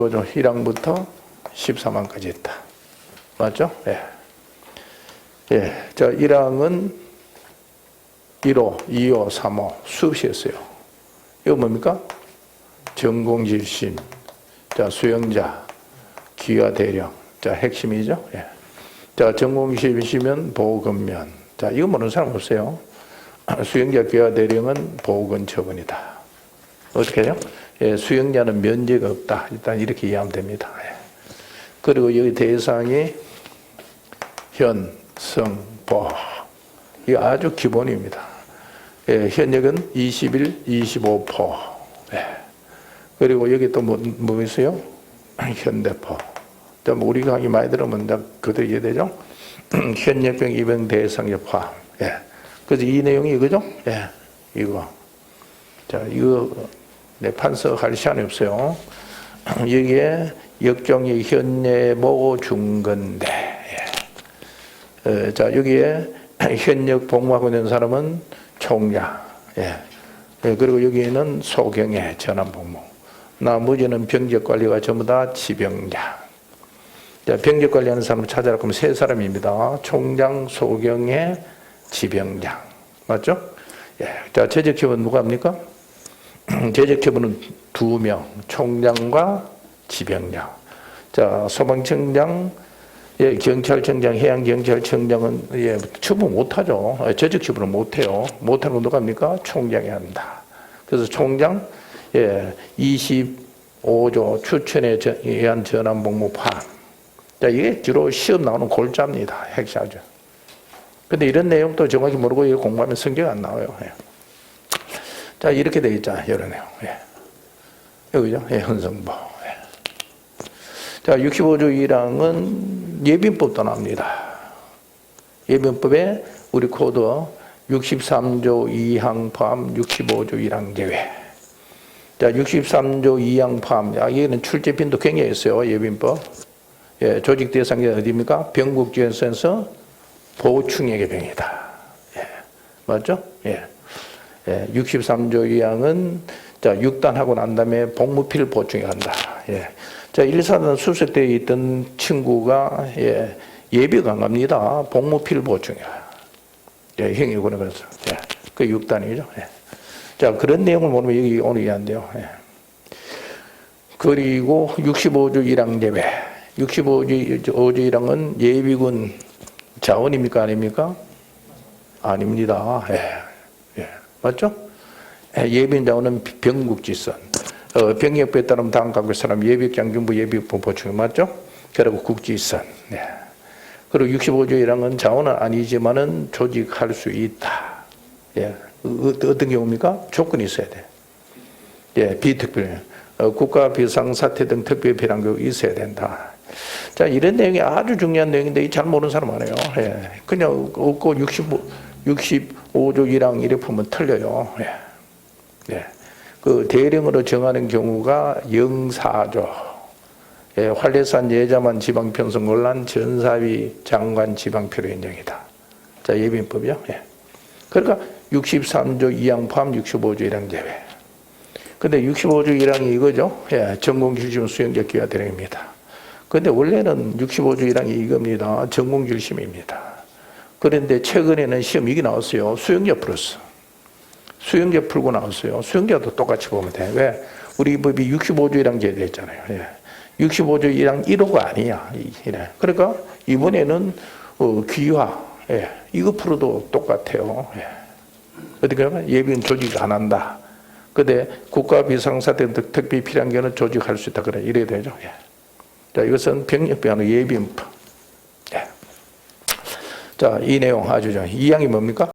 보죠. 1항부터 14만까지 있다. 맞죠? 예. 예. 자, 1항은 1호, 2호, 3호 수시였어요. 이거 뭡니까? 전공질심, 자, 수영자, 기와 대령. 자, 핵심이죠? 예. 자, 전공질심이면 보건면. 자, 이거 모르는 사람 없어요. 수영자, 기와 대령은 보건 처분이다. 어떻게 해요? 예, 수영자는 면제가 없다. 일단 이렇게 이해하면 됩니다. 예. 그리고 여기 대상이 현, 성, 보. 이 아주 기본입니다. 예, 현역은 21, 25포. 예. 그리고 여기 또 뭐, 뭐 있어요? 현대포. 또뭐 우리가 하기 많이 들으면 다 그대로 이해되죠? 현역병 입영 대상자 포함. 예. 그래서 이 내용이 이거죠? 예. 이거. 자, 이거 네, 판서할 시간이 없어요. 여기에 역경이 현재 모 중건대. 예. 어, 자, 여기에 현역 복무하고 있는 사람은 총장. 예. 예, 그리고 여기에는 소경의 전환 복무. 나머지는 병적 관리가 전부 다 지병장. 자, 병적 관리하는 사람을 찾아라 그러면 세 사람입니다. 총장, 소경의 지병장. 맞죠? 예. 자, 재적 기업은 누가 합니까? 재적회부는 두 명, 총장과 지병장. 자, 소방청장, 예, 경찰청장, 해양경찰청장은 예, 처분 못하죠. 예, 재적처분은 못해요. 못하는 건 누가 합니까? 총장이 한다. 그래서 총장, 예, 25조 추천에 저- 의한 전환 복무 파악. 자, 이게 주로 시험 나오는 골자입니다. 핵심하죠. 근데 이런 내용도 정확히 모르고 공부하면 성경 안 나와요. 예. 자, 이렇게 되어 있잖아요. 이런 내용. 예. 여기죠. 예, 현성보. 예. 자, 65조 1항은 예빈법도 나옵니다. 예빈법에 우리 코드 63조 2항 포함 65조 1항 제외. 자, 63조 2항 포함. 야, 여기는 출제 빈도 굉장히 있어요. 예빈법. 예, 조직 대상이 어디입니까? 병국지원센서 보충액의 병이다. 예. 맞죠? 예. 예, 63조 2항은 자, 6단하고 난 다음에 복무필 보충해 간다. 예. 자, 1사단 수색되어 있던 친구가 예, 예비가 안 갑니다. 복무필 보충해. 예, 형이 그래 그래서. 예. 그 6단이죠. 예. 자, 그런 내용을 모르면 여기 오늘 이해 안 돼요. 예. 그리고 65조 1항 제외. 65조 1항은 예비군 자원입니까? 아닙니까? 아닙니다. 예. 예. 맞죠? 예, 예비군 자원은 병국지선. 어, 병역부에 따르면 다음 각의 사람 예비장군부 예비부 보충 맞죠? 그리고 국지선. 예. 그리고 65조 1항은 자원은 아니지만은 조직할 수 있다. 예. 어, 어떤 경우입니까? 조건이 있어야 돼. 예, 비특별. 어, 국가 비상사태 등 특별 경우 있어야 된다. 자, 이런 내용이 아주 중요한 내용인데 잘 모르는 사람 많아요. 예. 그냥 없고 65, 65조 1항 이렇게 보면 틀려요. 예. 예. 그 대령으로 정하는 경우가 영사조. 예, 활례산 예자만 지방 편성 논란 전사위 장관 지방 표로 인정이다. 자, 예빈법이요. 예. 그러니까 63조 2항 포함 65조 1항 제외. 근데 65조 1항이 이거죠. 예, 전공실심 수행자 기하 대령입니다. 근데 원래는 65조 1항이 이겁니다. 전공실심입니다. 그런데 최근에는 시험 이게 나왔어요. 수영자 플러스. 수영자 풀고 나왔어요. 수영자도 똑같이 보면 돼. 왜? 우리 법이 65조 1항 제외 했잖아요. 예. 65조 1항 1호가 아니야. 그러니까 이번에는 어, 귀화. 예. 이거 풀어도 똑같아요. 예. 어떻게 하면 예비군 조직 안 한다. 근데 국가 비상사태 등 특별히 필요한 경우는 조직할 수 있다. 그래. 이래야 되죠. 예. 자, 이것은 병력비하는 예비인법. 예. 자, 이 내용 아주 좀, 이 항이 뭡니까?